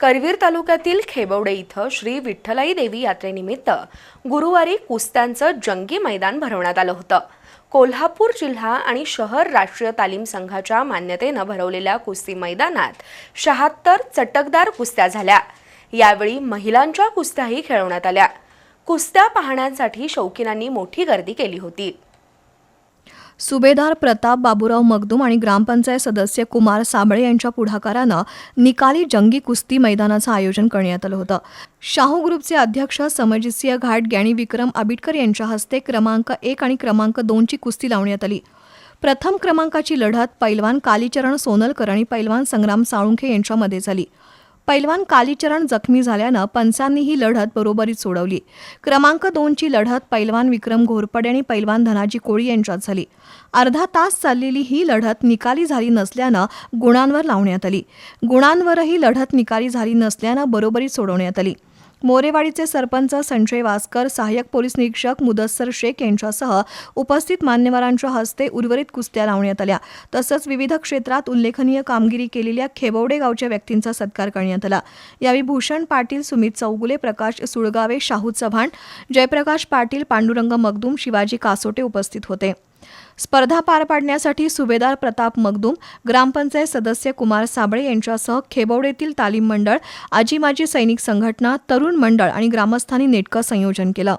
करवीर तालुक्यातील खेबवडे इथं श्री विठ्ठलाई देवी यात्रेनिमित्त गुरुवारी कुस्त्यांचं जंगी मैदान भरवण्यात आलं होतं. कोल्हापूर जिल्हा आणि शहर राष्ट्रीय तालीम संघाच्या मान्यतेनं भरवलेल्या कुस्ती मैदानात शहात्तर चटकदार कुस्त्या झाल्या. यावेळी महिलांच्या कुस्त्याही खेळवण्यात आल्या. कुस्त्या पाहण्यासाठी शौकीनांनी मोठी गर्दी केली होती. सुभेदार प्रताप बाबूराव मगदूम आणि ग्रामपंचायत सदस्य कुमार साबळे यांच्या पुढाकारानं निकाली जंगी कुस्ती मैदानाचं आयोजन करण्यात आलं होतं. शाहू ग्रुपचे अध्यक्ष समजितसिंह घाट ग्याणी विक्रम आबिटकर यांच्या हस्ते क्रमांक एक आणि क्रमांक दोनची कुस्ती लावण्यात आली. प्रथम क्रमांकाची लढत पैलवान कालीचरण सोनलकर आणि पैलवान संग्राम साळुंखे यांच्यामध्ये झाली. पैलवान कालीचरण जखमी झाल्यानं पंचांनी ही लढत बरोबरीत सोडवली. क्रमांक दोनची लढत पैलवान विक्रम घोरपडे आणि पैलवान धनाजी कोळी यांच्यात झाली. अर्धा तास चाललेली ही लढत निकाली झाली नसल्यानं गुणांवर लावण्यात आली. गुणांवरही लढत निकाली झाली नसल्यानं बरोबरीत सोडवण्यात आली. मोरेवाडीचे सरपंच संजय वासकर सहाय्यक पोलीस निरीक्षक मुदस्सर शेख यांच्यासह उपस्थित मान्यवरांच्या हस्ते उर्वरित कुस्त्या लावण्यात आल्या. तसंच विविध क्षेत्रात उल्लेखनीय कामगिरी केलेल्या खेबवडे गावच्या व्यक्तींचा सत्कार करण्यात आला. यावेळी भूषण पाटील सुमित चौगुले प्रकाश सुळगावे शाहू चव्हाण जयप्रकाश पाटील पांडुरंग मगदूम शिवाजी कासोटे उपस्थित होते. स्पर्धा पार पाडण्यासाठी सुभेदार प्रताप मगदूम ग्रामपंचायत सदस्य कुमार साबळे यांच्यासह खेबवडेतील तालीम मंडळ आजी माजी सैनिक संघटना तरुण मंडळ आणि ग्रामस्थांनी नेटकं संयोजन केलं.